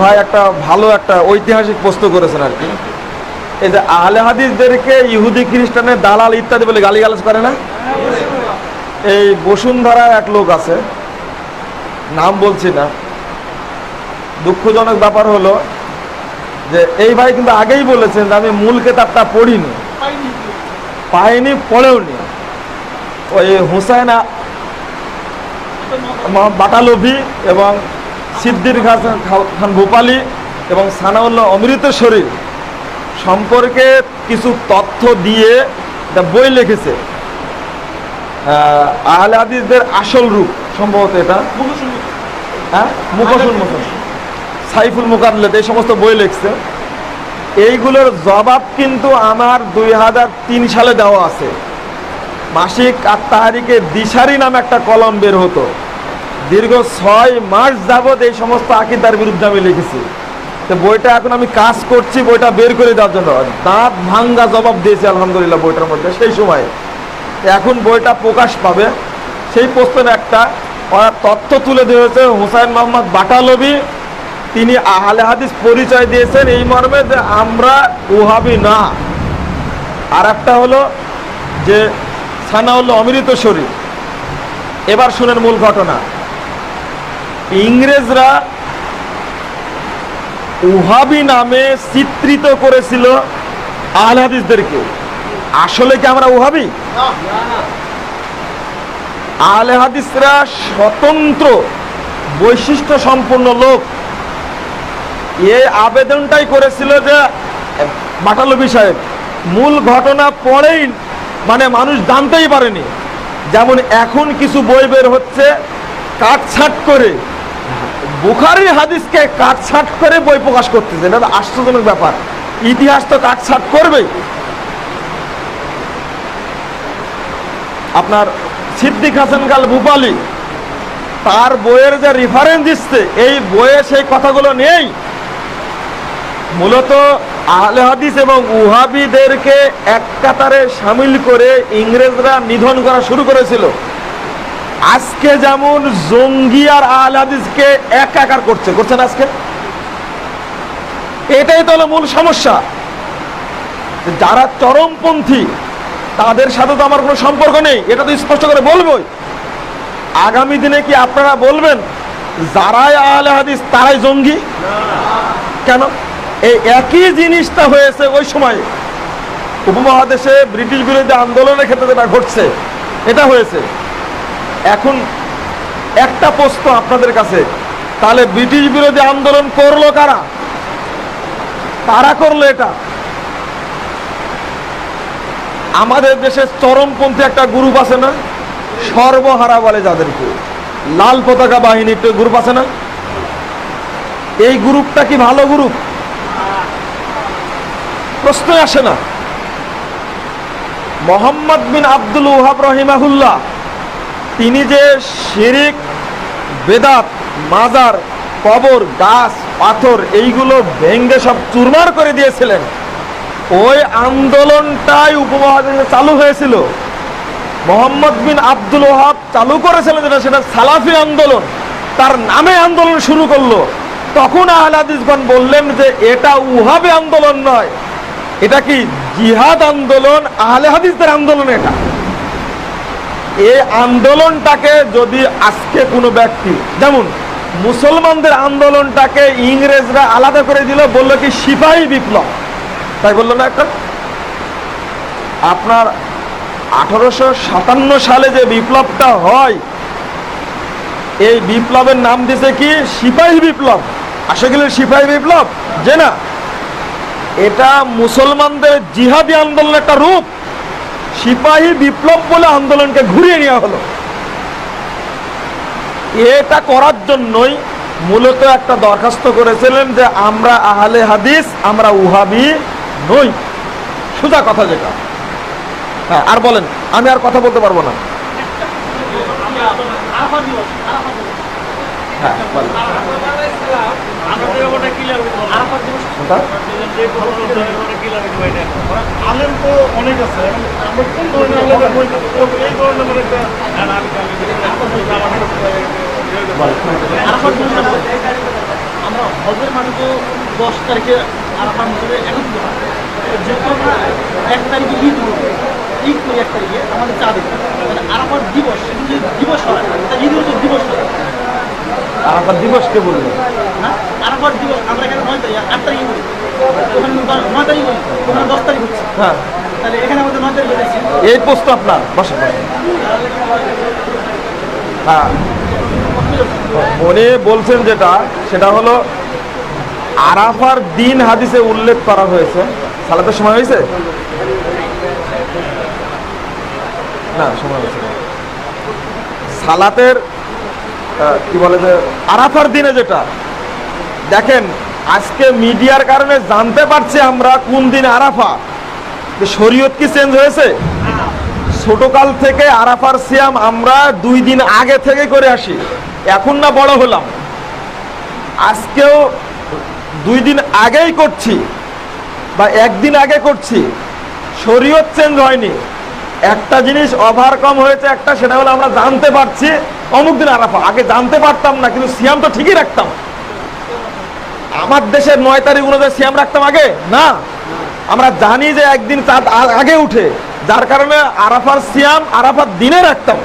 ভাই, একটা ভালো একটা ঐতিহাসিক প্রশ্ন করেছেন আর কি। এই যে আহলে হাদিসদেরকে ইহুদি, খ্রিস্টানের দালাল ইত্যাদি বলে গালিগালাজ করে না? এই বসুন্ধরার এক লোক আছে, নাম বলছি না। দুঃখজনক ব্যাপার হলো যে এই ভাই কিন্তু আগেই বলেছেন যে আমি মূল কেতাবটা পড়িনি। পাইনি পড়েও নি ওই হুসাইনা বাটালভি এবং সিদ্দির খান খান ভূপালি এবং সানাউল্লাহ অমৃত শরীর সম্পর্কে কিছু তথ্য দিয়ে একটা বই লিখেছে। আহ, আহলে হাদিসদের আসল রূপ সম্ভবত এটা। হ্যাঁ? মুখসুল মুখস সাইফুল মুকাবলেত এই সমস্ত বই লিখছে। এইগুলোর জবাব কিন্তু আমার দুই হাজার তিন সালে দেওয়া আছে। মাসিক আর তাহারিকে দিশারি নামে একটা কলম বের হতো। দীর্ঘ ছয় মাস যাবৎ এই সমস্ত আকিদার বিরুদ্ধে আমি লিখেছি। তো বইটা এখন আমি কাজ করছি, বইটা বের করে দেওয়ার জন্য। দাঁত ভাঙ্গা জবাব দিয়েছি, আলহামদুলিল্লাহ, বইটার মধ্যে। সেই সময় এখন বইটা প্রকাশ পাবে। সেই প্রশ্নের একটা তথ্য তুলে দিয়েছে হুসাইন মোহাম্মদ বাটালবি। তিনি আহলে হাদিস পরিচয় দিয়েছেন এই মর্মে যে আমরা উহাবি না। আর একটা হলো যে সানাউল্লাহ অমৃত শরীর এবার শুনেন মূল ঘটনা। ইংরেজরা উহাবি নামে চিত্রিত করেছিল আহলে হাদিসদেরকে। আসলে কি আমরা উহাবি? আহলে হাদিসরা স্বতন্ত্র বৈশিষ্ট্য সম্পন্ন লোক। এ আবেদনটাই করেছিল যে, বাটালবি সাহেব, মূল ঘটনা পরেই মানে মানুষ জানতেই পারেনি। যেমন এখন কিছু বই বের হচ্ছে, কাটছাট করে। বুখারি হাদিসকে কাটছাট করে বই প্রকাশ করতেছে। এটা আশ্চর্যজনক ব্যাপার। ইতিহাস তো কাটছাট করবেই। আপনার সিদ্দিক হাসান কাল ভূপালি, তার বইয়ের যে রেফারেন্স দিচ্ছে, এই বইয়ে সেই কথাগুলো নেই। মূলত আহলে হাদিস এবং উহাবিদেরকে এক কাতারে সামিল করে ইংরেজরা নিধন করা শুরু করেছিল। আজকে যেমন জঙ্গি আর আহলে হাদিসকে একাকার করছে, করছেন আজকে? এটাই তো মূল সমস্যা। যারা চরমপন্থী, তাদের সাথে তো আমার কোনো সম্পর্ক নেই, এটা তো স্পষ্ট করে বলবোই। আগামী দিনে কি আপনারা বলবেন, যারাই আহলে হাদিস, তারাই জঙ্গি? কেন? এই একই জিনিসটা হয়েছে ওই সময়। উপমহাদেশে ব্রিটিশ বিরোধী আন্দোলনের ক্ষেত্রে যেটা ঘটছে, এটা হয়েছে। এখন একটা প্রশ্ন আপনাদের কাছে। তাহলে ব্রিটিশ বিরোধী আন্দোলন করল কারা? তারা করল এটা? আমাদের দেশে চরমপন্থী একটা গ্রুপ আছে না? সর্বহারা বলে যাদেরকে। লাল পতাকা বাহিনী একটা গ্রুপ আছে না? এই গ্রুপটা কি ভালো গ্রুপ? প্রশ্ন আসে না। মোহাম্মদ বিন আব্দুল ওহাব রহিমাহুল্লাহ তিনি যে শিরিক, বেদাত, মাজার, কবর, গাছ, পাথর, এইগুলো ভেঙ্গে সব চুরমার করে দিয়েছিলেন। ওই আন্দোলনটাই উপমহাদেশে চালু হয়েছিল। মোহাম্মদ বিন আব্দুল ওহাব চালু করেছিলেন যেটা, সেটা সালাফি আন্দোলন। তার নামে আন্দোলন শুরু করল। তখন আহলাদিসগণ বললেন যে, এটা উহাবে আন্দোলন নয়। এটা কি জিহাদ আন্দোলন? আহলে হাদিসদের আন্দোলন এটা। এই আন্দোলনটাকে যদি আজকে কোনো ব্যক্তি, যেমন মুসলমানদের আন্দোলনটাকে ইংরেজরা আলাদা করে দিল, বলল কি সিপাহী বিপ্লব। তাই বলল না একটা? আপনার আঠারোশো সাতান্ন সালে যে বিপ্লবটা হয়, এই বিপ্লবের নাম দিছে কি? সিপাহী বিপ্লব। আসলে সিপাহী বিপ্লব? যে না। এটা মুসলমানদের জিহাদি আন্দোলনের একটা রূপ। সিপাহী বিপ্লব বলে আন্দোলনকে ঘুরিয়ে নেওয়া হলো এটা করার জন্যই মূলত একটা দরখাস্ত করেছিলেন যে আমরা আহলে হাদিস আমরা উহাবি নই সোজা কথা যেটা হ্যাঁ আর বলেন আমি আর কথা বলতে পারব না হ্যাঁ বলেন। কোনটা? আলেম তো অনেক আছে আমরা কোন ধরনের আলেমের এই ধরনের মানে একটা দশ তারিখে আরাফার মধ্যে একত্রিত হয় যেহেতু আমরা এক তারিখে ঈদ ঈদ করি এক তারিখে আমাদের চা দিতে মানে আরাফার দিবস সেটা যদি দিবস হয় ঈদের তো দিবস হয় আরাফার দিবসকে বললেন আরাফার দিবস আমরা এখানে নয় তারিখ আট তারিখে করি ওখানে নয় তারিখ করি ওখানে দশ তারিখ হচ্ছে। হ্যাঁ। তাহলে এখানে আমাদের নয় তারিখ হচ্ছে এই প্রশ্ন আপনার। বসে বসে হ্যাঁ। উনি বলছেন যেটা সেটা হলো আরাফার দিন হাদিসে উল্লেখ করা হয়েছে। সালাতের সময় হয়েছে? না সময় হয়েছে সালাতের কি বলে যে, আরাফার দিনে যেটা। দেখেন, আজকে মিডিয়ার কারণে জানতে পারছি আমরা কোন দিন আরাফা। শরীয়ত কি চেঞ্জ হয়েছে? ছোটকাল থেকে আরাফার সিয়াম আমরা দুই দিন আগে থেকে করে আসি। এখন না বড় হলাম। আজকেও দুই দিন আগেই করছি বা একদিন আগে করছি। শরীয়ত চেঞ্জ হয়নি। একটা জিনিস ওভার কম হয়েছে একটা, সেটা হলো আমরা জানতে পারছি অমুক দিন আরাফা আগে জানতে পারতাম না, কিন্তু সিয়াম তো ঠিকই রাখতাম। আমার দেশের নয় তারিখ অনুযায়ী সিয়াম রাখতাম আগে? না। আমরা জানি যে একদিন চাঁদ আগে উঠে, যার কারণে আরাফার সিয়াম আরাফার দিনে রাখতাম,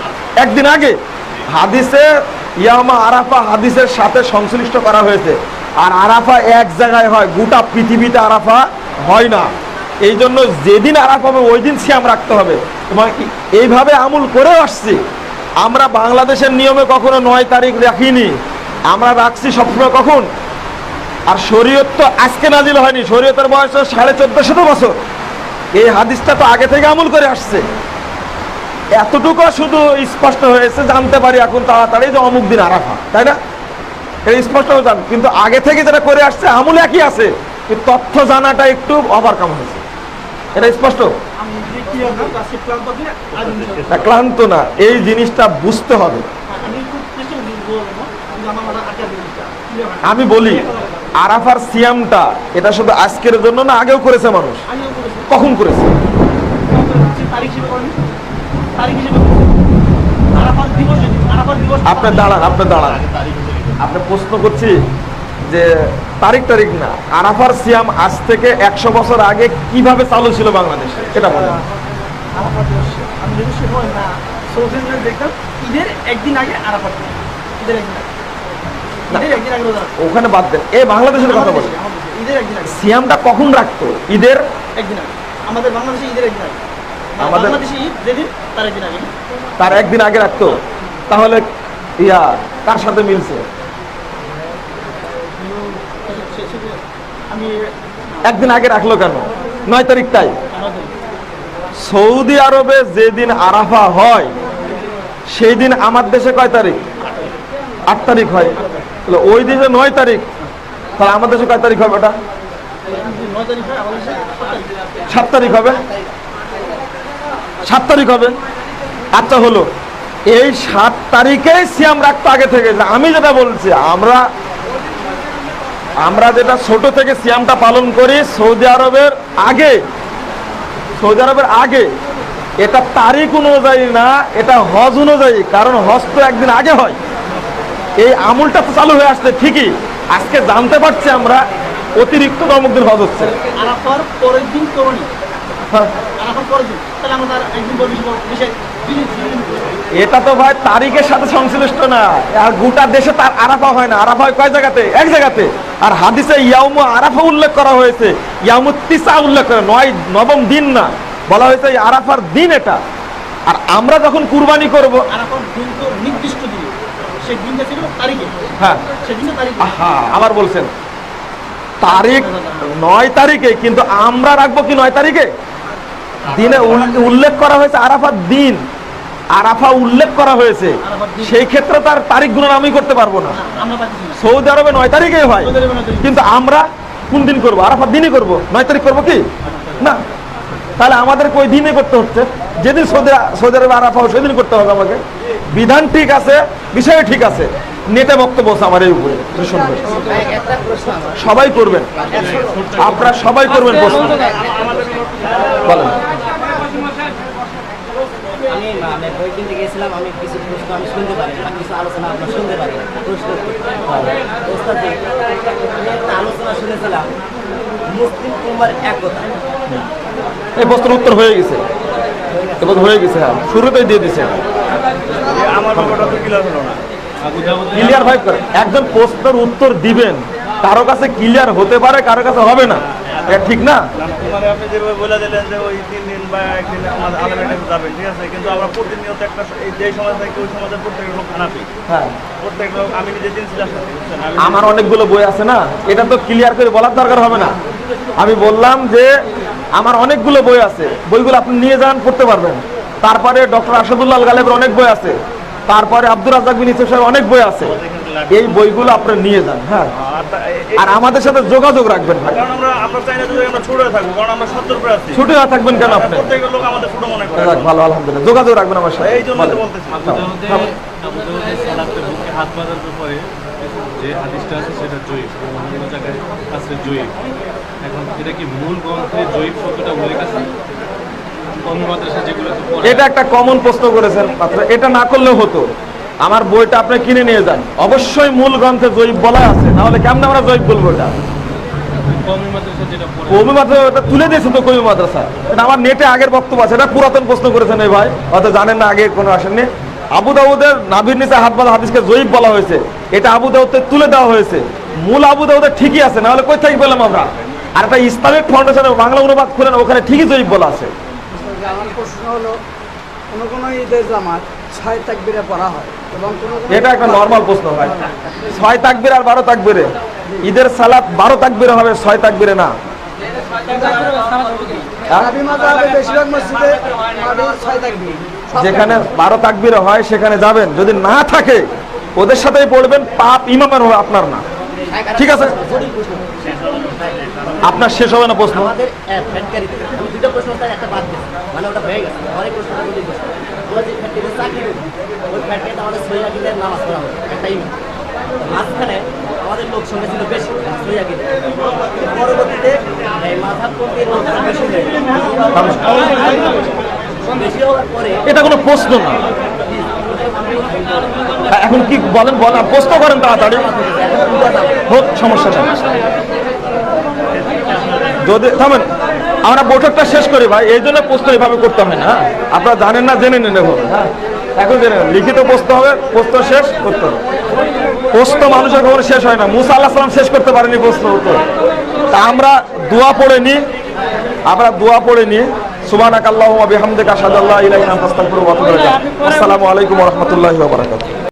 একদিন আগে। হাদিসে ইয়ামা আরাফা হাদিসের সাথে সংশ্লিষ্ট করা হয়েছে। আর আরাফা এক জায়গায় হয়, গোটা পৃথিবীতে আরাফা হয় না। এই জন্য যেদিন আরাফ হবে ওই দিন সিয়াম রাখতে হবে। এবং এইভাবে আমুল করে আসছি। আমরা বাংলাদেশের নিয়মে কখনো নয় তারিখ রাখিনি। আমরা রাখছি সবসময় কখন? আর শরীয়ত তো আজকে নাজিল হয়নি। শরীয়তের বয়স সাড়ে চোদ্দ শত বছর। এই হাদিসটা তো আগে থেকে আমল করে আসছে। এতটুকু শুধু স্পষ্ট হয়েছে, জানতে পারি এখন তাড়াতাড়ি যে অমুক দিন আরাফা, তাই না? এটা স্পষ্ট হয়ে যান কিন্তু আগে থেকে যেটা করে আসছে, আমল একই আছে। তথ্য জানাটা একটু ওভারকাম হয়েছে। এটা স্পষ্ট? ক্লান্ত না। এই জিনিসটা বুঝতে হবে। আমি বলি, আরাফার সিয়ামটা এটা শুধু আজকের জন্য না, আগেও করেছে মানুষ। কখন করেছে? আপনি দাঁড়ান আপনি দাঁড়ান। আপনি প্রশ্ন করছি যে তারিখ তারিখ না আরাফার সিয়াম আজ থেকে একশো বছর আগে কীভাবে চালু ছিল বাংলাদেশে? এটা বলেন। ওখানে বাদ দেন। এই বাংলাদেশের কথা বলেন। সিয়ামটা কখন রাখতো? ঈদের? একদিন আগে। আমাদের বাংলাদেশে ঈদের একদিন আগে। আমাদের- তার একদিন আগে রাখতো। তাহলে ইয়া কার সাথে মিলছে? একদিন আগে রাখল কেন? নয় তারিখটাই আমাদের সৌদি আরবে যেদিন আরাফা হয় সেই দিন আমার দেশে কয় তারিখ? আট তারিখ হয়। ওই দিনে নয় তারিখ, তাহলে আমার দেশে কয় তারিখ হবে ওটা? তারিখ সাত তারিখ তারিখ হবে। সাত তারিখ হবে। আচ্ছা হলো, এই সাত তারিখেই সিয়াম রাখতো আগে থেকে। আমি যেটা বলছি, আমরা আমরা যেটা ছোট থেকে সিয়ামটা পালন করি সৌদি আরবের আগে সৌদি আরবের আগে এটা তারিখ অনুযায়ী না এটা হজ অনুযায়ী কারণ হজ তো একদিন আগে হয়। এই আমুলটা তো চালু হয়ে আসছে ঠিকই। আজকে জানতে পারছি আমরা অতিরিক্ত অমুক দিন হজ হচ্ছে। হ্যাঁ। এটা তো ভাই তারিখের সাথে সংশ্লিষ্ট না। আর গোটা দেশে তার আরাফা হয় না। আরাফা হয় কয় জায়গাতে? এক জায়গাতে। আর হাদিসে ইয়াউমু আরাফা উল্লেখ করা হয়েছে। ইয়াউমু তিসা উল্লেখ করে নয় নবম দিন না। বলা হয়েছে আরাফার দিন এটা। আর আমরা যখন কুরবানি করব হ্যাঁ। আবার বলছেন তারিখ নয় তারিখে কিন্তু আমরা রাখব কি নয় তারিখে? দিনে উল্লেখ করা হয়েছে আরাফার দিন। আরাফা উল্লেখ করা হয়েছে সেই ক্ষেত্রে তার তারিখগুলো আমি করতে পারব না। সৌদি আরবে নয় তারিখে হয়। কিন্তু আমরা কোন দিন করব? আরাফার দিনই করব। নয় তারিখ করব কি? না। তাহলে আমাদের ওই দিনে করতে হচ্ছে। যেদিন সৌদি সৌদি আরবে আরাফা হয় সেদিন করতে হবে আমাকে। বিধান ঠিক আছে বিষয় ঠিক আছে। নেটে বক্তব্য আছে আমার এই উপরে। শুনবেন সবাই করবেন। আপনারা সবাই করবেন প্রশ্ন। বলেন আমি মানে বই কিনতে গেছিলাম আমি কিছু প্রশ্ন আমি শুনতে পারি কিছু আলোচনা আপনার শুনতে পারি প্রশ্ন ওস্তাদ একটা আলোচনা বলেছিলাম মুসলিম উম্মার একতা। এই প্রশ্নের উত্তর হয়ে গেছে। এবার হয়ে গেছে হ্যাঁ। শুরুতেই দিয়ে দিছে। আমার ব্যাপারটা তো ক্লিয়ার হলো না। ক্লিয়ার ভাই একজন প্রশ্নের উত্তর দিবেন কারও কাছে ক্লিয়ার হতে পারে কারও কাছে হবে না। এটা ঠিক না? মানে আপনি যেভাবে বলে দিলেন যে ওই তিন দিন বা একদিন আমাদের আলাদা যাবেন ঠিক আছে? কিন্তু আমরা প্রতিনিয়ত একটা এই যে সমাজ থেকে ওই সমাজের প্রত্যেক লোক হ্যাঁ। প্রত্যেক লোক আমি নিজে বুঝছেন আমি আমার অনেকগুলো বই আছে না? এটা তো ক্লিয়ার করে বলার দরকার হবে না। আমি বললাম যে আমার অনেকগুলো বই আছে। বইগুলো আপনি নিয়ে যান পড়তে পারবেন। তারপরে ডক্টর আসাদুল্লাহ গালেবের অনেক বই আছে। তারপরে আব্দুর রাজাক বিন ইসুফ সাহেব অনেক বই আছে। এই বইগুলো আপনি নিয়ে যান হ্যাঁ। আর আমাদের সাথে যোগাযোগ রাখবেন ভাই। কারণ আমরা আমরা চাই না আমরা ছোট থাকব কারণ আমরা সত্তর করে আছি। ছুটে না থাকবেন কেন আপনি? প্রত্যেকের লোক আমাদের ছোট মনে করে। ভালো আলহামদুলিল্লাহ। যোগাযোগ রাখবেন আমার সাথে। এই জন্য তো বলতেছি। হাত বাঁধার ব্যাপারে যে হাদিসটা আছে সেটা জয়ীফ। অন্য জায়গায় আছে জয়ীফ। এখন এটা কি মূল গ্রন্থে জয়ীফ শব্দটা উল্লেখ আছে? কমি মাদ্রাসা যেগুলো এটা একটা কমন প্রশ্ন করেছেন এটা না করলেও হতো। আমার বইটা আপনি কিনে নিয়ে যান। অবশ্যই মূল গ্রন্থে জৈব বলা আছে নাহলে কেমন আমরা জৈব বলব এটা? কমি মাদ্রাসা তুলে দিয়েছে তো কবি মাদ্রাসা। এটা আমার নেটে আগের বক্তব্য আছে এটা পুরাতন প্রশ্ন করেছেন এই ভাই হয়তো জানেন না আগে কোনো আসেননি। আবু দাউদের নাভির নিচে হাত বাঁধা হাদিসকে জয়ীব বলা হয়েছে এটা আবু তুলে দেওয়া হয়েছে। মূল আবু দাউদের ঠিকই আছে নাহলে কই থেকে পেলাম আমরা? আর একটা ইসলামিক ফাউন্ডেশনের বাংলা অনুবাদ করেন ওখানে ঠিকই জয়ীব বলা আছে। আমার প্রশ্ন হলো কোনো কোনো ঈদের জামাত ছয় তাকবিরে পড়া হয় এবং এটা একটা নর্মাল প্রশ্ন ভাই। ছয় তাকবির আর বারো তাকবিরে। ঈদের সালাত বারো তাকবিরে হবে ছয় তাকবিরে না। বেশিরভাগ মসজিদে আমাদের ছয় তাকবির। যেখানে বারো তাকবিরে হয় সেখানে যাবেন। যদি না থাকে ওদের সাথেই পড়বেন পাপ ইমামের হবে আপনার না। ঠিক আছে? আপনার শেষ হবে না প্রশ্ন। আমাদের লোক ছিল বেশি পরবর্তীতে এটা কোনো প্রশ্ন না। এখন কি বলেন বলেন প্রশ্ন করেন তাড়াতাড়ি। হোক, সমস্যা যদি, থামেন, আমরা বৈঠকটা শেষ করি ভাই, এই জন্য প্রশ্ন এভাবে করতে হয় না হ্যাঁ? আপনারা জানেন না, জেনে নেন হ্যাঁ? এখন জেনে লিখিত প্রশ্ন হবে, প্রশ্ন শেষ করতে হবে প্রশ্ন মানুষের কখনো শেষ হয় না। মুসা আল্লাহ সালাম শেষ করতে পারেনি প্রশ্ন, উত্তর। তা আমরা দোয়া পড়ে নিই। আমরা দোয়া পড়ে নিই। সুবহানাকাল্লাহুম্মা আকাল্লাহ আশহাদু আল্লা ইলাহা ইল্লা আনতা আস্তাগফিরুকা ওয়া আতুবু ইলাইক। আসসালামু আলাইকুম রহমতুল্লাহ বারাকাতুহু।